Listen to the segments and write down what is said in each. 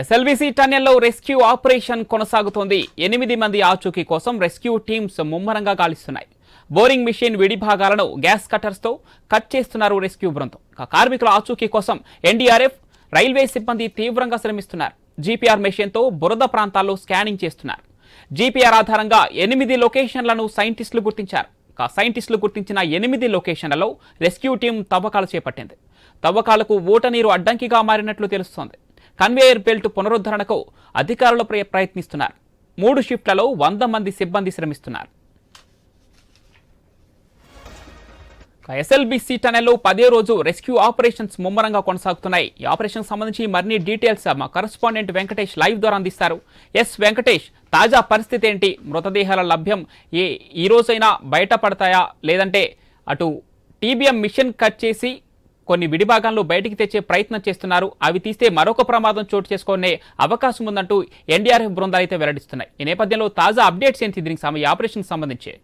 SLBC టన్నెల్లో rescue operation కొనసాగుతోంది. ఎనిమిది మంది ఆచూకీ కోసం రెస్క్యూ టీమ్స్ ముమ్మరంగా గాలిస్తున్నాయి. బోరింగ్ మిషన్ విడి భాగాలను గ్యాస్ కట్టర్స్తో కట్ చేస్తున్నారు రెస్క్యూ బృందం. కార్మికుల ఆచూకీ కోసం ఎన్డీఆర్ఎఫ్ రైల్వే సిబ్బంది తీవ్రంగా శ్రమిస్తున్నారు. జీపీఆర్ మెషిన్తో బురద ప్రాంతాల్లో స్కానింగ్ చేస్తున్నారు. జీపీఆర్ ఆధారంగా ఎనిమిది లొకేషన్లను సైంటిస్టులు గుర్తించారు. సైంటిస్టులు గుర్తించిన ఎనిమిది లొకేషన్లలో రెస్క్యూ టీం తవ్వకాలు చేపట్టింది. తవ్వకాలకు ఓటనీరు అడ్డంకిగా మారినట్లు తెలుస్తోంది. కన్వేయర్ బెల్ట్ పునరుద్ధరణకు అధికారులు ప్రయత్నిస్తున్నారు. మూడు షిఫ్ట్లలో వంద మంది సిబ్బంది శ్రమిస్తున్నారు. ఎస్ఎల్బిసి టనెల్లో పదే రోజు రెస్క్యూ ఆపరేషన్స్ ముమ్మరంగా కొనసాగుతున్నాయి. ఈ ఆపరేషన్ సంబంధించి మరిన్ని డీటెయిల్స్ మా కరస్పాండెంట్ వెంకటేష్ లైవ్ ద్వారా అందిస్తారు. ఎస్ వెంకటేష్ తాజా పరిస్థితి ఏంటి? మృతదేహాల లభ్యం ఏ ఈ రోజైనా బయటపడతాయా? లేదంటే అటు టీబీఎం మిషన్ కట్ చేసి కొన్ని విడిభాగాల్లో బయటికి తెచ్చే ప్రయత్నం చేస్తున్నారు. అవి తీస్తే మరొక ప్రమాదం చోటు చేసుకునే అవకాశం ఉందంటూ ఎన్డీఆర్ఎఫ్ బృందాలు అయితే వెల్లడిస్తున్నాయి. ఈ నేపథ్యంలో తాజా అప్డేట్స్ ఏంటి దీనికి సమయ ఆపరేషన్కి సంబంధించి?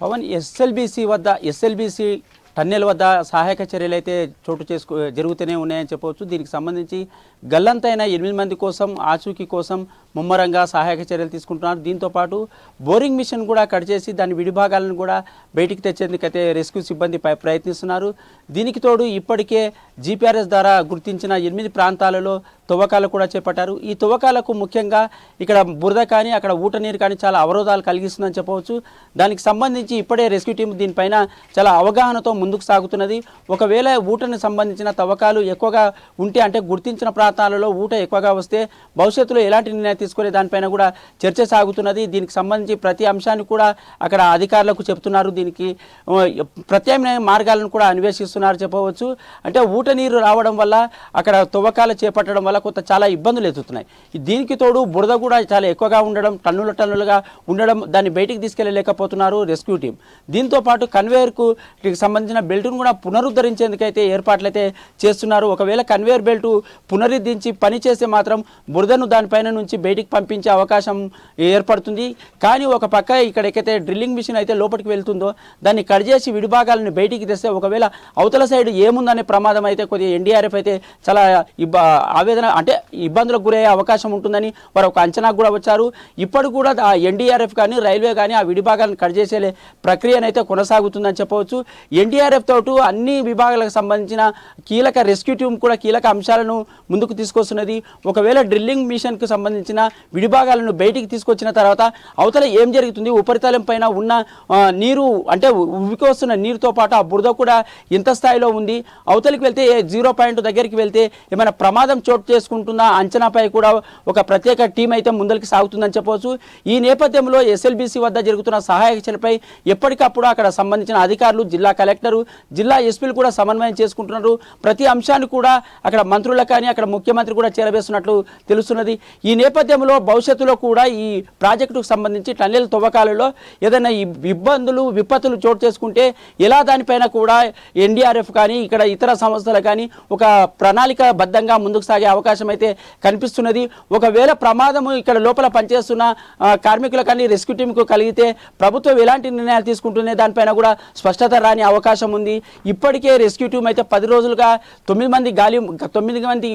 పవన్ ఎస్ఎల్బిసి వద్ద ఎస్ఎల్బిసి టన్నెల్ వద్ద సహాయక చర్యలు అయితే చోటు చేసుకో జరుగుతూనే ఉన్నాయని చెప్పవచ్చు. దీనికి సంబంధించి గల్లంతైన ఎనిమిది మంది కోసం ఆచూకీ కోసం ముమ్మరంగా సహాయక చర్యలు తీసుకుంటున్నారు. దీంతోపాటు బోరింగ్ మిషన్ కూడా కట్ చేసి దాని విడిభాగాలను కూడా బయటికి తెచ్చేందుకైతే రెస్క్యూ సిబ్బంది ప్రయత్నిస్తున్నారు. దీనికి తోడు ఇప్పటికే జీపీఆర్ఎస్ ద్వారా గుర్తించిన ఎనిమిది ప్రాంతాలలో తవ్వకాలు కూడా చేపట్టారు. ఈ తవ్వకాలకు ముఖ్యంగా ఇక్కడ బురద కానీ అక్కడ ఊట నీరు కానీ చాలా అవరోధాలు కలిగిస్తుందని చెప్పవచ్చు. దానికి సంబంధించి ఇప్పుడే రెస్క్యూ టీం దీనిపైన చాలా అవగాహనతో ముందుకు సాగుతున్నది. ఒకవేళ ఊటను సంబంధించిన తవ్వకాలు ఎక్కువగా ఉంటే అంటే గుర్తించిన ప్రాంతాలలో ఊట ఎక్కువగా వస్తే భవిష్యత్తులో ఎలాంటి నిర్ణయం తీసుకునే దానిపైన కూడా చర్చ సాగుతున్నది. దీనికి సంబంధించి ప్రతి అంశాన్ని కూడా అక్కడ అధికారులకు చెప్తున్నారు. దీనికి ప్రత్యామ్నాయ మార్గాలను కూడా అన్వేషిస్తున్నారు చెప్పవచ్చు. అంటే ఊట నీరు రావడం వల్ల అక్కడ తవ్వకాలు చేపట్టడం వల్ల కొంత చాలా ఇబ్బందులు ఎదుగుతున్నాయి దీనికి తోడు బురద కూడా చాలా ఎక్కువగా ఉండడం టన్నుల టన్నులుగా ఉండడం దాన్ని బయటికి తీసుకెళ్ళలేకపోతున్నారు రెస్క్యూ టీం. దీంతో పాటు కన్వేయర్కు సంబంధించిన సంబంధించిన బెల్ట్ను కూడా పునరుద్ధరించేందుకైతే ఏర్పాట్లు అయితే చేస్తున్నారు. ఒకవేళ కన్వేయర్ బెల్ట్ పునరుద్ధరించి పని చేస్తే మాత్రం బురదను దానిపైన నుంచి బయటికి పంపించే అవకాశం ఏర్పడుతుంది. కానీ ఒక పక్క ఇక్కడైతే డ్రిల్లింగ్ మిషన్ అయితే లోపలికి వెళ్తుందో దాన్ని కట్ చేసి విడిభాగాలను బయటికి తెస్తే ఒకవేళ అవతల సైడ్ ఏముందనే ప్రమాదం అయితే కొద్దిగా ఎన్డీఆర్ఎఫ్ అయితే చాలా ఇబ్బ ఆవేదన అంటే ఇబ్బందులకు గురయ్యే అవకాశం ఉంటుందని వారు ఒక అంచనాకు కూడా వచ్చారు. ఇప్పుడు కూడా ఆ ఎన్డీఆర్ఎఫ్ కానీ రైల్వే కానీ ఆ విడిభాగాలను కట్ చేసే ప్రక్రియనైతే కొనసాగుతుందని చెప్పవచ్చు. ఎన్డీఆర్ఎఫ్ తోటు అన్ని విభాగాలకు సంబంధించిన కీలక రెస్క్యూ టీం కూడా కీలక అంశాలను ముందుకు తీసుకొస్తున్నది. ఒకవేళ డ్రిల్లింగ్ మిషన్కు సంబంధించిన విడిభాగాలను బయటికి తీసుకొచ్చిన తర్వాత అవతల ఏం జరుగుతుంది? ఉపరితలం పైన ఉన్న నీరు అంటే ఉవికొస్తున్న నీరుతో పాటు ఆ బురద కూడా ఎంత స్థాయిలో ఉంది? అవతలికి వెళ్తే జీరో పాయింట్ దగ్గరికి వెళ్తే ఏమైనా ప్రమాదం చోటు చేసుకుంటుందా? అంచనాపై కూడా ఒక ప్రత్యేక టీం అయితే ముందరికి సాగుతుందని చెప్పవచ్చు. ఈ నేపథ్యంలో ఎస్ఎల్బిసి వద్ద జరుగుతున్న సహాయక చర్యలపై ఎప్పటికప్పుడు అక్కడ సంబంధించిన అధికారులు జిల్లా కలెక్టర్ జిల్లా ఎస్పీలు కూడా సమన్వయం చేసుకుంటున్నారు. ప్రతి అంశాన్ని కూడా అక్కడ మంత్రులకు కానీ అక్కడ ముఖ్యమంత్రి కూడా చేరవేస్తున్నట్లు తెలుస్తున్నది. ఈ నేపథ్యంలో భవిష్యత్తులో కూడా ఈ ప్రాజెక్టుకు సంబంధించి టన్నెల తవ్వకాలలో ఏదైనా ఇబ్బందులు విపత్తులు చోటు చేసుకుంటే ఎలా దానిపైన కూడా ఎన్డీఆర్ఎఫ్ కానీ ఇక్కడ ఇతర సంస్థలు కానీ ఒక ప్రణాళిక బద్ధంగా ముందుకు సాగే అవకాశం అయితే కనిపిస్తున్నది. ఒకవేళ ప్రమాదము ఇక్కడ లోపల పనిచేస్తున్న ఆ, కార్మికులకు కానీ రెస్క్యూ టీంకు కలిగితే ప్రభుత్వం ఎలాంటి నిర్ణయాలు తీసుకుంటుందే దానిపైన కూడా స్పష్టత రాని అవకాశం ఉంది. ఇప్పటికే రెస్క్యూ టీం అయితే పది రోజులుగా తొమ్మిది మంది గాలి తొమ్మిది మంది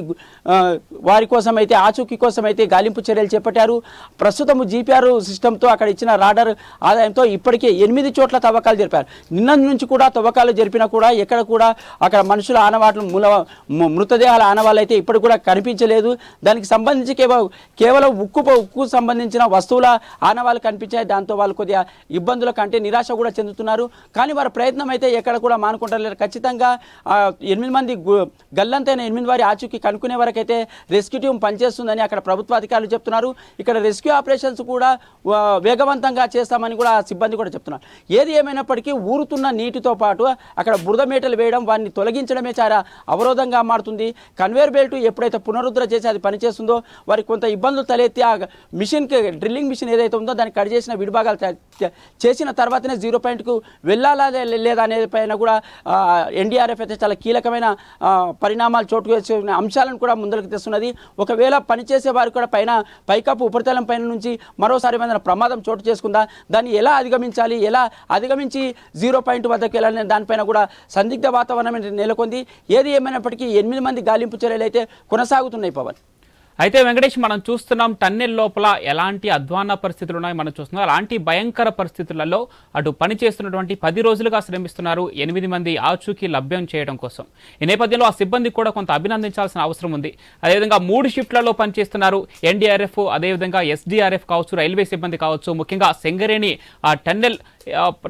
వారి కోసం అయితే ఆచూకీ కోసం అయితే గాలింపు చర్యలు చేపట్టారు. ప్రస్తుతం జీపీఆర్ సిస్టంతో అక్కడ ఇచ్చిన రాడర్ ఆదాయంతో ఇప్పటికే ఎనిమిది చోట్ల తవ్వకాలు జరిపారు. నిన్న నుంచి కూడా తవ్వకాలు జరిపినా కూడా ఎక్కడ కూడా అక్కడ మనుషుల ఆనవాట్లు మూల మృతదేహాల ఆనవాళ్ళు అయితే ఇప్పటికి కూడా కనిపించలేదు. దానికి సంబంధించి కేవలం కేవలం ఉక్కు ఉక్కు సంబంధించిన వస్తువుల ఆనవాళ్ళు కనిపించాయి. దాంతో వాళ్ళు కొద్దిగా ఇబ్బందుల కంటే నిరాశ కూడా చెందుతున్నారు. కానీ వారి ప్రయత్నం అయితే ఎక్కడ కూడా మానుకుంటలేరు ఖచ్చితంగా ఎనిమిది మంది గల్లంతైన ఎనిమిది వారి ఆచూకీ కనుక్కునే వరకైతే రెస్క్యూ టీం పనిచేస్తుందని అక్కడ ప్రభుత్వ అధికారులు చెప్తున్నారు. ఇక్కడ రెస్క్యూ ఆపరేషన్స్ కూడా వేగవంతంగా చేస్తామని కూడా ఆ సిబ్బంది కూడా చెప్తున్నారు. ఏది ఏమైనప్పటికీ ఊరుతున్న నీటితో పాటు అక్కడ బురద మేటలు వేయడం వారిని తొలగించడమే చాలా అవరోధంగా మారుతుంది. కన్వేర్ బెల్ట్ ఎప్పుడైతే పునరుద్ధరణ చేసి అది పనిచేస్తుందో వారికి కొంత ఇబ్బందులు తలెత్తి ఆ మిషన్కి డ్రిల్లింగ్ మిషన్ ఏదైతే ఉందో దాన్ని కట్ చేసిన విడిభాగాలు చేసిన తర్వాతనే జీరో పాయింట్కు వెళ్ళాలా లేదా అనేది పైన కూడా ఎన్డీఆర్ఎఫ్ అయితే చాలా కీలకమైన పరిణామాలు చోటు చేసుకునే అంశాలను కూడా ముందరకు తెస్తున్నది. ఒకవేళ పనిచేసే వారు కూడా పైన పైకప్పు ఉపరితలం పైన నుంచి మరోసారి ఏమైనా ప్రమాదం చోటు చేసుకుందా? దాన్ని ఎలా అధిగమించాలి? ఎలా అధిగమించి జీరో పాయింట్ వద్దకు వెళ్ళాలనే దానిపైన కూడా సందిగ్ధ వాతావరణం నెలకొంది. ఏది ఏమైనప్పటికీ ఎనిమిది మంది గాలింపు చర్యలు అయితే కొనసాగుతున్నాయి పవన్. అయితే వెంకటేష్ మనం చూస్తున్నాం టన్నెల్ లోపల ఎలాంటి అధ్వాన పరిస్థితులు ఉన్నాయి మనం చూస్తున్నాం అలాంటి భయంకర పరిస్థితులలో అటు పని చేస్తున్నటువంటి పది రోజులుగా శ్రమిస్తున్నారు ఎనిమిది మంది ఆచూకీ లభ్యం చేయడం కోసం. ఈ నేపథ్యంలో ఆ సిబ్బంది కూడా కొంత అభినందించాల్సిన అవసరం ఉంది. అదేవిధంగా మూడు షిఫ్ట్లలో పనిచేస్తున్నారు ఎన్డీఆర్ఎఫ్ అదేవిధంగా ఎస్డీఆర్ఎఫ్ కావచ్చు రైల్వే సిబ్బంది కావచ్చు ముఖ్యంగా సెంగరేణి ఆ టన్నెల్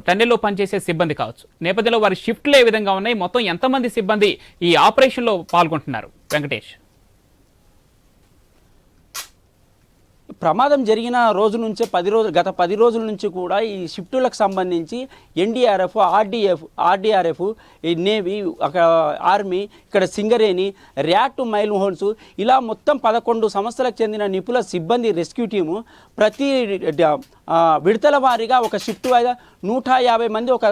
టన్నెల్లో పనిచేసే సిబ్బంది కావచ్చు. నేపథ్యంలో వారి షిఫ్ట్లు ఏ విధంగా ఉన్నాయి? మొత్తం ఎంతమంది సిబ్బంది ఈ ఆపరేషన్లో పాల్గొంటున్నారు? వెంకటేష్. ప్రమాదం జరిగిన రోజు నుంచే పది రోజులు గత పది రోజుల నుంచి కూడా ఈ షిఫ్టులకు సంబంధించి ఎన్డీఆర్ఎఫ్ ఆర్డీఎఫ్ ఆర్డీఆర్ఎఫ్ ఈ నేవీ అక్కడ ఆర్మీ ఇక్కడ సింగరేణి ర్యాట్ మైల్ హోన్స్ ఇలా మొత్తం పదకొండు సంస్థలకు చెందిన నిపుణుల సిబ్బంది రెస్క్యూ టీము ప్రతి విడతల వారీగా ఒక షిఫ్ట్ వాయిదా నూట యాభై మంది ఒక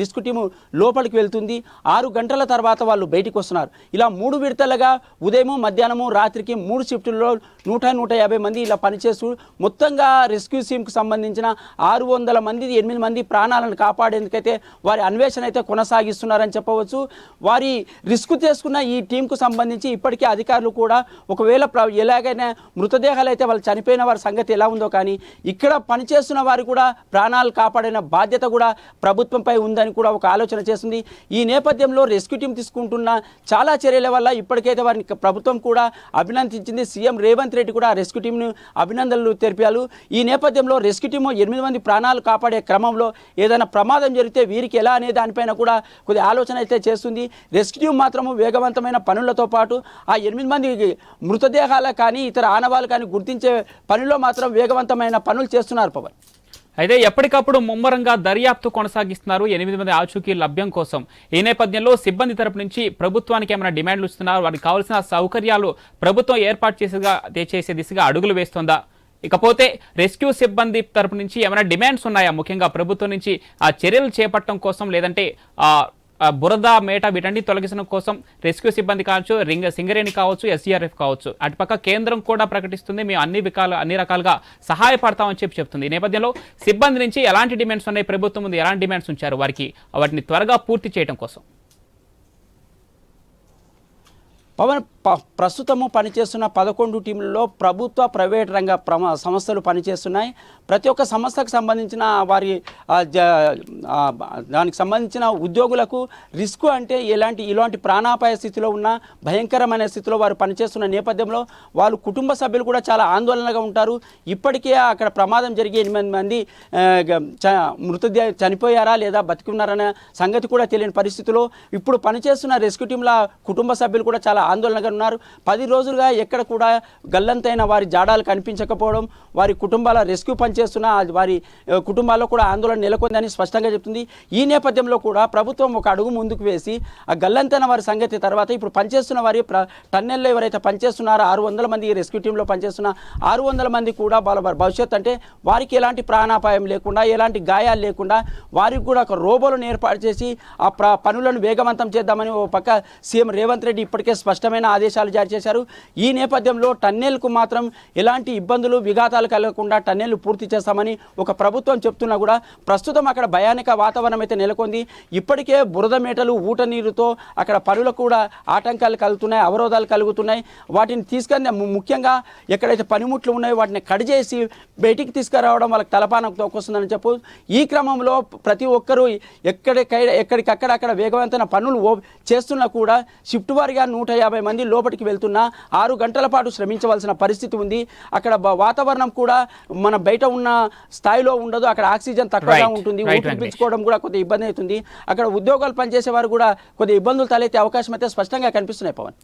రిస్క్ టీము లోపలికి వెళ్తుంది. ఆరు గంటల తర్వాత వాళ్ళు బయటికి వస్తున్నారు. ఇలా మూడు విడతలుగా ఉదయము మధ్యాహ్నము రాత్రికి మూడు షిఫ్టుల్లో నూట నూట యాభై మంది ఇలా పనిచేస్తూ మొత్తంగా రెస్క్యూ సీమ్కి సంబంధించిన ఆరు వందల మంది ఎనిమిది మంది ప్రాణాలను కాపాడేందుకైతే వారి అన్వేషణ అయితే కొనసాగిస్తున్నారని చెప్పవచ్చు. వారి రిస్క్ తీసుకున్న ఈ టీంకు సంబంధించి ఇప్పటికే అధికారులు కూడా ఒకవేళ ఎలాగైనా మృతదేహాలు అయితే వాళ్ళు చనిపోయిన వారి సంగతి ఎలా ఉందో కానీ ఇక్కడ పని చేస్తున్న వారు కూడా ప్రాణాలు కాపాడిన బాధ్యత కూడా ప్రభుత్వంపై ఉందని కూడా ఒక ఆలోచన చేస్తుంది. ఈ నేపథ్యంలో రెస్క్యూ టీం తీసుకుంటున్న చాలా చర్యల వల్ల ఇప్పటికైతే వారిని ప్రభుత్వం కూడా అభినందించింది. సీఎం రేవంత్ రెడ్డి కూడా ఆ రెస్క్యూ టీంను అభినందనలు తెలిపారు. ఈ నేపథ్యంలో రెస్క్యూ టీం ఎనిమిది మంది ప్రాణాలు కాపాడే క్రమంలో ఏదైనా ప్రమాదం జరిగితే వీరికి ఎలా అనే దానిపైన కూడా కొద్ది ఆలోచన అయితే చేస్తుంది. రెస్క్యూ టీం మాత్రము వేగవంతమైన పనులతో పాటు ఆ ఎనిమిది మంది మృతదేహాల కానీ ఇతర ఆనవాళ్ళు కానీ గుర్తించే పనిలో మాత్రం వేగవంతమైన పనులు చేస్తున్నారు. పవన్ అయితే ఎప్పటికప్పుడు ముమ్మరంగా దర్యాప్తు కొనసాగిస్తున్నారు ఎనిమిది మంది ఆచూకీ లభ్యం కోసం. ఈ నేపథ్యంలో సిబ్బంది తరపు నుంచి ప్రభుత్వానికి ఏమైనా డిమాండ్లు ఇస్తున్నారు? వారికి కావాల్సిన సౌకర్యాలు ప్రభుత్వం ఏర్పాటు చేసేగా చేసే దిశగా అడుగులు వేస్తోందా? ఇకపోతే రెస్క్యూ సిబ్బంది తరపు నుంచి ఏమైనా డిమాండ్స్ ఉన్నాయా? ముఖ్యంగా ప్రభుత్వం నుంచి ఆ చర్యలు చేపట్టడం కోసం లేదంటే బురద మేట వీటన్ని తొలగించడం కోసం రెస్క్యూ సిబ్బంది కావచ్చు రింగ సింగరేణి కావచ్చు ఎస్సీఆర్ఎఫ్ కావచ్చు. అటుపక్క కేంద్రం కూడా ప్రకటిస్తుంది మేము అన్ని వికాల అన్ని రకాలుగా సహాయపడతామని చెప్పి చెప్తుంది. ఈ నేపథ్యంలో సిబ్బంది నుంచి ఎలాంటి డిమాండ్స్ ఉన్నాయి? ప్రభుత్వం ముందు ఎలాంటి డిమాండ్స్ ఉంచారు? వారికి వాటిని త్వరగా పూర్తి చేయడం కోసం. పవన్ ప- ప్రస్తుతము పనిచేస్తున్న పదకొండు టీంలలో ప్రభుత్వ ప్రైవేట్ రంగ ప్రమ సంస్థలు పనిచేస్తున్నాయి. ప్రతి ఒక్క సంస్థకు సంబంధించిన వారి దానికి సంబంధించిన ఉద్యోగులకు రిస్క్ అంటే ఎలాంటి ఇలాంటి ప్రాణాపాయ స్థితిలో ఉన్న భయంకరమైన స్థితిలో వారు పనిచేస్తున్న నేపథ్యంలో వాళ్ళు కుటుంబ సభ్యులు కూడా చాలా ఆందోళనగా ఉంటారు. ఇప్పటికే అక్కడ ప్రమాదం జరిగి ఎనిమిది మంది చ- మృతదేహ చనిపోయారా లేదా బతికున్నారనే సంగతి కూడా తెలియని పరిస్థితిలో ఇప్పుడు పనిచేస్తున్న రెస్క్యూ టీంల కుటుంబ సభ్యులు కూడా చాలా ఆందోళనగా ఉన్నారు. పది రోజులుగా ఎక్కడ కూడా గల్లంతైన వారి జాడాలు కనిపించకపోవడం వారి కుటుంబాల రెస్క్యూ పనిచేస్తున్న వారి కుటుంబాల్లో కూడా ఆందోళన నెలకొందని స్పష్టంగా చెప్తుంది. ఈ నేపథ్యంలో కూడా ప్రభుత్వం ఒక అడుగు ముందుకు వేసి ఆ గల్లంతైన వారి సంగతి తర్వాత ఇప్పుడు పనిచేస్తున్న వారి ప్ర టన్నెల్లో ఎవరైతే పనిచేస్తున్నారో ఆరు వందల మంది రెస్క్యూ టీంలో పనిచేస్తున్న ఆరు వందల మంది కూడా వాళ్ళ వారి భవిష్యత్తు అంటే వారికి ఎలాంటి ప్రాణాపాయం లేకుండా ఎలాంటి గాయాలు లేకుండా వారికి కూడా ఒక రోబోలను ఏర్పాటు చేసి ఆ పనులను వేగవంతం చేద్దామని ఓ పక్క సీఎం రేవంత్ రెడ్డి ఇప్పటికే స్పష్టమైన ఆదేశాలు జారీ చేశారు. ఈ నేపథ్యంలో టన్నెల్కు మాత్రం ఎలాంటి ఇబ్బందులు విఘాతాలు కలగకుండా టన్నెల్ పూర్తి చేస్తామని ఒక ప్రభుత్వం చెప్తున్నా కూడా ప్రస్తుతం అక్కడ భయానక వాతావరణం అయితే నెలకొంది. ఇప్పటికే బురద మేటలు ఊట నీరుతో అక్కడ పనులకు కూడా ఆటంకాలు కలుగుతున్నాయి అవరోధాలు కలుగుతున్నాయి. వాటిని తీసుకొని ముఖ్యంగా ఎక్కడైతే పనిముట్లు ఉన్నాయో వాటిని కట్ చేసి బయటికి తీసుకురావడం వాళ్ళకి తలపానం తోకొస్తుందని చెప్పు ఈ క్రమంలో ప్రతి ఒక్కరూ ఎక్కడికై ఎక్కడికక్కడ అక్కడ వేగవంతమైన పనులు చేస్తున్నా కూడా షిఫ్ట్ వారిగా నూట యాభై మంది లోపలికి వెళ్తున్నా ఆరు గంటల పాటు శ్రమించవలసిన పరిస్థితి ఉంది. అక్కడ వాతావరణం కూడా మన బయట ఉన్న స్థాయిలో ఉండదు. అక్కడ ఆక్సిజన్ తక్కువగా. ఉంటుంది. Right, ఊపిరి Venkatesh. పీల్చుకోవడం కూడా కొద్దిగా ఇబ్బంది అవుతుంది. అక్కడ ఉద్యోగాలు పనిచేసే వారు కూడా కొద్దిగా ఇబ్బందులు తలెత్తే అవకాశం అయితే స్పష్టంగా కనిపిస్తున్నాయి పవన్.